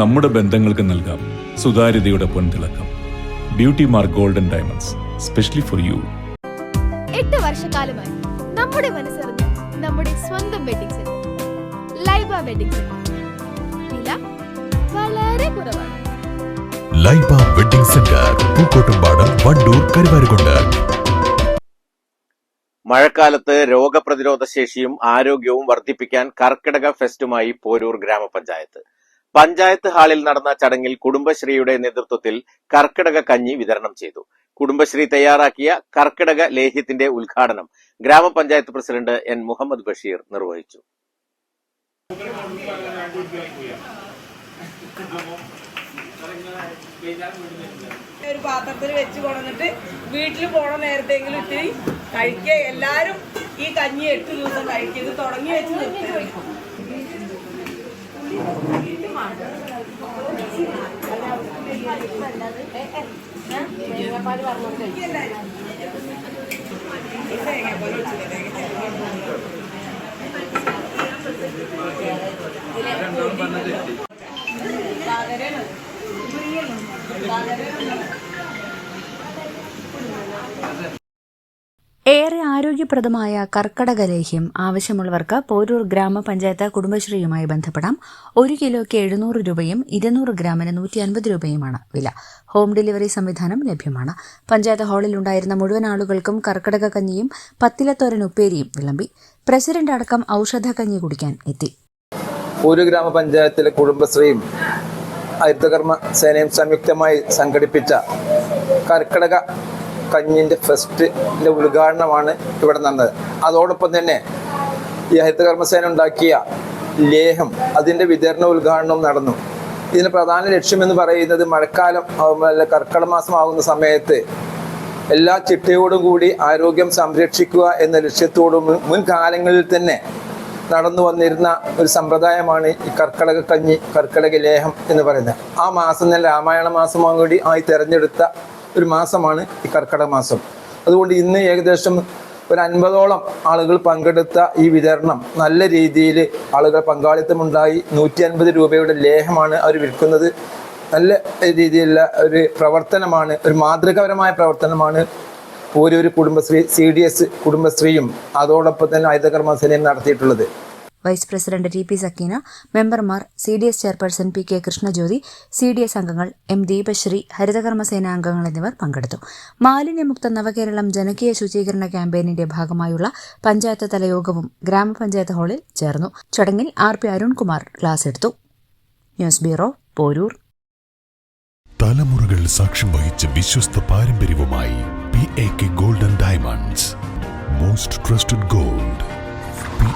നമ്മുടെ ബന്ധങ്ങൾക്ക് നൽകാം സുതാര്യതയുടെ പൊൻതിളക്കം. Beauty mark golden diamonds specially for you എട്ട് വർഷക്കാലമായി നമ്മുടെ മനസ്സറിഞ്ഞ് നമ്മുടെ സ്വന്തം wedding centre Laiba wedding centre വില വളരെ കുറവാണ്. Laiba wedding centre Pookottumpadam Wandoor Karuvarakundu. മഴക്കാലത്ത് രോഗപ്രതിരോധ ശേഷിയും ആരോഗ്യവും വർദ്ധിപ്പിക്കാൻ കർക്കിടക ഫെസ്റ്റുമായി പോരൂർ ഗ്രാമപഞ്ചായത്ത്. പഞ്ചായത്ത് ഹാളിൽ നടന്ന ചടങ്ങിൽ കുടുംബശ്രീയുടെ നേതൃത്വത്തിൽ കർക്കിടക കഞ്ഞി വിതരണം ചെയ്തു. കുടുംബശ്രീ തയ്യാറാക്കിയ കർക്കിടക ലേഹ്യത്തിന്റെ ഉദ്ഘാടനം ഗ്രാമപഞ്ചായത്ത് പ്രസിഡന്റ് എൻ മുഹമ്മദ് ബഷീർ നിർവഹിച്ചു. ഒരു പാത്രത്തിൽ വെച്ച് കൊണ്ടുവന്നിട്ട് വീട്ടിൽ പോണ നേരത്തെങ്കിലും ഇത്തിരി കഴിക്കുക എല്ലാരും ഈ കഞ്ഞി എട്ട് ദിവസം കഴിക്കുക ഇത് തുടങ്ങി വെച്ച് നിർത്തരുത് ഏറെ ആരോഗ്യപ്രദമായ കർക്കടക ലേഹ്യം ആവശ്യമുള്ളവർക്ക് പോരൂർ ഗ്രാമപഞ്ചായത്ത് കുടുംബശ്രീയുമായി ബന്ധപ്പെടാം. ഒരു കിലോയ്ക്ക് എഴുന്നൂറ് രൂപയും ഇരുന്നൂറ് ഗ്രാമിന് നൂറ്റി അൻപത് രൂപയുമാണ് വില. ഹോം ഡെലിവറി സംവിധാനം ലഭ്യമാണ്. പഞ്ചായത്ത് ഹാളിൽ ഉണ്ടായിരുന്ന മുഴുവൻ ആളുകൾക്കും കർക്കടക കഞ്ഞിയും പത്തിലത്തോരൻ ഉപ്പേരിയും വിളമ്പി പ്രസിഡന്റ് അടക്കം ഔഷധ കഞ്ഞി കുടിക്കാൻ എത്തി. ഒരു ഗ്രാമപഞ്ചായത്തിലെ കുടുംബശ്രീയും ഹരിതകർമ്മ സേനയും സംയുക്തമായി സംഘടിപ്പിച്ച കർക്കിടക കഞ്ഞിന്റെ ഫെസ്റ്റിന്റെ ഉദ്ഘാടനമാണ് ഇവിടെ നടന്നത്. അതോടൊപ്പം തന്നെ ഈ ഹരിതകർമ്മസേന ഉണ്ടാക്കിയ ലേഹം അതിന്റെ വിതരണ ഉദ്ഘാടനവും നടന്നു. ഇതിന് പ്രധാന ലക്ഷ്യമെന്ന് പറയുന്നത് മഴക്കാലം കർക്കിടക മാസമാകുന്ന സമയത്ത് എല്ലാ ചിട്ടയോടും കൂടി ആരോഗ്യം സംരക്ഷിക്കുക എന്ന ലക്ഷ്യത്തോടും മുൻകാലങ്ങളിൽ തന്നെ നടന്നു വന്നിരുന്ന ഒരു സമ്പ്രദായമാണ് ഈ കർക്കിടക കഞ്ഞി കർക്കിടക ലേഹം എന്ന് പറയുന്നത്. ആ മാസം തന്നെ രാമായണ മാസമാകും കൂടി ആയി തിരഞ്ഞെടുത്ത ഒരു മാസമാണ് ഈ കർക്കിടക മാസം. അതുകൊണ്ട് ഇന്ന് ഏകദേശം ഒരു അൻപതോളം ആളുകൾ പങ്കെടുത്ത ഈ വിതരണം നല്ല രീതിയിൽ ആളുകൾ പങ്കാളിത്തമുണ്ടായി. നൂറ്റി അൻപത് രൂപയുടെ ലേഹമാണ് അവർ വിൽക്കുന്നത്. നല്ല രീതിയിലുള്ള ഒരു പ്രവർത്തനമാണ് ഒരു മാതൃകപരമായ പ്രവർത്തനമാണ് ഓരോരു കുടുംബശ്രീ സി ഡി എസ് കുടുംബശ്രീയും അതോടൊപ്പം തന്നെ ആയുധകർമ്മസേനയും നടത്തിയിട്ടുള്ളത്. Vice president T P Sakeena മെമ്പർമാർ C D S chairperson P K Krishnajyothi C D S അംഗങ്ങൾ എം ദീപശ്രീ ഹരിതകർമ്മസേന അംഗങ്ങൾ എന്നിവർ പങ്കെടുത്തു. മാലിന്യമുക്ത നവകേരളം ജനകീയ ശുചീകരണ ക്യാമ്പയിനിന്റെ ഭാഗമായുള്ള പഞ്ചായത്ത് തല യോഗവും ഗ്രാമപഞ്ചായത്ത് ഹാളിൽ ചേർന്നു. ചടങ്ങിൽ ആർ പി അരുൺകുമാർ ക്ലാസ് എടുത്തു. News bureau Porur. തലമുറകൾ സാക്ഷ്യം വഹിച്ച വിശ്വസ്ത പാരമ്പര്യവുമായി P A K golden diamonds. Most trusted gold.